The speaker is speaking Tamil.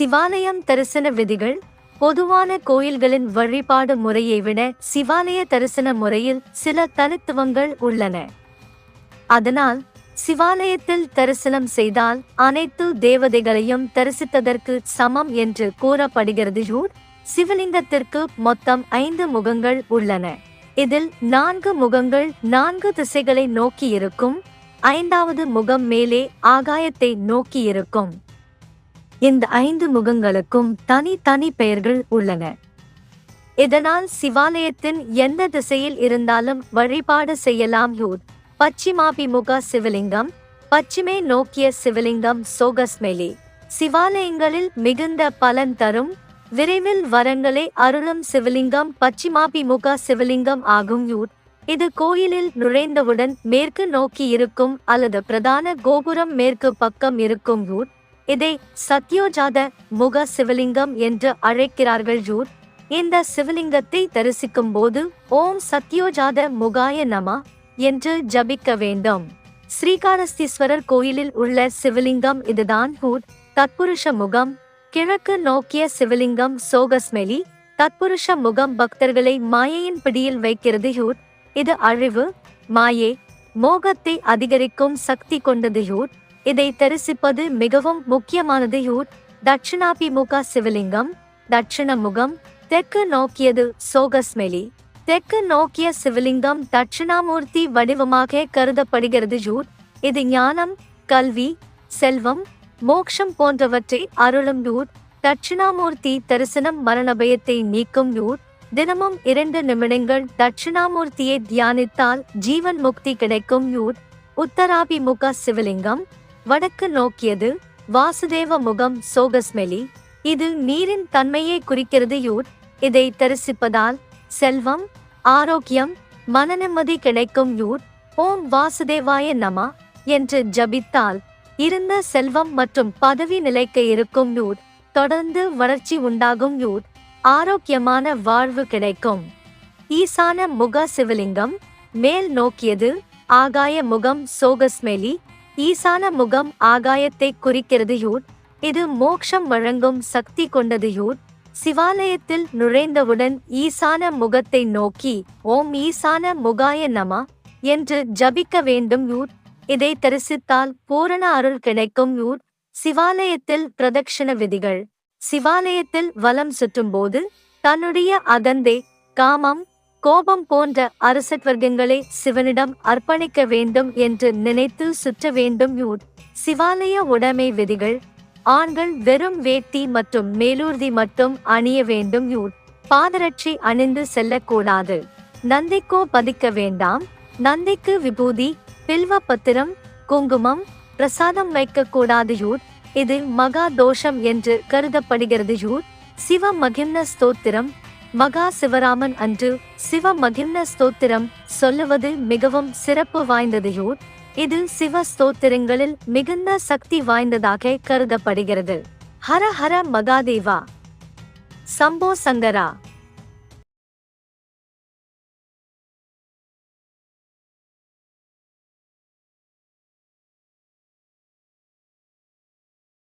சிவாலயம் தரிசன விதிகள். பொதுவான கோயில்களின் வழிபாடு முறையை விட சிவாலய தரிசன முறையில் சில தனித்துவங்கள் உள்ளன. அதனால் சிவாலயத்தில் தரிசனம் செய்தால் அனைத்து தேவதைகளையும் தரிசித்ததற்கு சமம் என்று கூறப்படுகிறது யூர். சிவலிங்கத்திற்கு மொத்தம் ஐந்து முகங்கள் உள்ளன. இதில் நான்கு முகங்கள் நான்கு திசைகளை நோக்கி இருக்கும் ஐந்தாவது முகம் மேலே ஆகாயத்தை நோக்கி இருக்கும் இந்த ஐந்து முகங்களுக்கும் தனி தனி பெயர்கள் உள்ளன. இதனால் சிவாலயத்தின் எந்த திசையில் இருந்தாலும் வழிபாடு செய்யலாம் யூர் பச்சிமாபிமுக சிவலிங்கம் பச்சிமே நோக்கிய சிவலிங்கம் சோகஸ்மெலி. சிவாலயங்களில் மிகுந்த பலன் தரும் விரைவில் வரங்களை அருளும் சிவலிங்கம் பச்சிமாபிமுக சிவலிங்கம் ஆகும் யூர் இது கோயிலில் நுழைந்தவுடன் மேற்கு நோக்கி இருக்கும் அல்லது பிரதான கோபுரம் மேற்கு பக்கம் இருக்கும் யூர் இதை சத்யோஜாத முக சிவலிங்கம் என்று அழைக்கிறார்கள் ஜூர். இந்த சிவலிங்கத்தை தரிசிக்கும் போது ஓம் சத்யோஜாத முகாய நமா என்று ஜபிக்க வேண்டும். ஸ்ரீகாரஸ்தீஸ்வரர் கோயிலில் உள்ள சிவலிங்கம் இதுதான் ஹூட் தத்புருஷ முகம் கிழக்கு நோக்கிய சிவலிங்கம் சோகஸ்மெலி தத்புருஷ முகம் பக்தர்களை மாயையின் பிடியில் வைக்கிறது ஹூர். இது அழிவு மாயே மோகத்தை அதிகரிக்கும் சக்தி கொண்டது ஹூர். இதை தரிசிப்பது மிகவும் முக்கியமானது யூட் தட்சிணாபிமுக சிவலிங்கம் தட்சிண முகம் தெற்கு நோக்கியது சோகஸ்மெலி. தெற்கு நோக்கிய சிவலிங்கம் தட்சிணாமூர்த்தி வடிவமாக கருதப்படுகிறது யூட் இது ஞானம் கல்வி செல்வம் மோக்ஷம் போன்றவற்றை அருளும் யூட் தட்சிணாமூர்த்தி தரிசனம் மரண பயத்தை நீக்கும் யூட் தினமும் இரண்டு நிமிடங்கள் தட்சிணாமூர்த்தியை தியானித்தால் ஜீவன் முக்தி கிடைக்கும் யூட் உத்தராபிமுக சிவலிங்கம் வடக்கு நோக்கியது வாசுதேவ முகம் சோகஸ்மெலி. இது நீரின் தன்மையை குறிக்கிறது யூட் இதை தரிசிப்பதால் செல்வம் ஆரோக்கியம் மனநிம்மதி கிடைக்கும் யூர். ஓம் வாசுதேவாய நம என்று ஜபித்தால் இருந்த செல்வம் மற்றும் பதவி நிலைக்கு இருக்கும் யூர். தொடர்ந்து வளர்ச்சி உண்டாகும் யூட் ஆரோக்கியமான வாழ்வு கிடைக்கும். ஈசான முக சிவலிங்கம் மேல் நோக்கியது ஆகாய முகம் சோகஸ்மெலி. ஈசான முகம் ஆகாயத்தை குறிக்கிறது யூட் இது மோக்ஷம் வழங்கும் சக்தி கொண்டது யூட் சிவாலயத்தில் நுழைந்தவுடன் ஈசான முகத்தை நோக்கி ஓம் ஈசான முகாய நமா என்று ஜபிக்க வேண்டும் யூட் இதை தரிசித்தால் பூரண அருள் கிடைக்கும் யூர் சிவாலயத்தில் பிரதட்சிண விதிகள். சிவாலயத்தில் வலம் சுற்றும்போது தன்னுடைய அகந்தே காமம் கோபம் போன்ற அரசத்வர்க்கங்களை சிவனிடம் அர்ப்பணிக்க வேண்டும் என்று நினைத்து சுற்ற வேண்டும் யூட் சிவாலய உடைமை விதிகள். ஆண்கள் வெறும் வேட்டி மற்றும் மேலூர்தி மட்டும் அணிய வேண்டும் யூட் பாதரட்சி அணிந்து செல்லக்கூடாது. நந்திக்கோ பதிக்க வேண்டாம். நந்திக்கு விபூதி பில்வ பத்திரம் குங்குமம் பிரசாதம் வைக்கக்கூடாது யூட் இது மகா தோஷம் என்று கருதப்படுகிறது யூட் சிவ மகிம்ன ஸ்தோத்திரம். மகா சிவராமன் அன்று சிவ மகிம்ன ஸ்தோத்திரம் சொல்லுவது மிகவும் சிறப்பு வாய்ந்ததையோர் இது சிவ ஸ்தோத்திரங்களில் மிகுந்த சக்தி வாய்ந்ததாக கருதப்படுகிறது. ஹர ஹர மகாதேவா. சம்போ சங்கரா.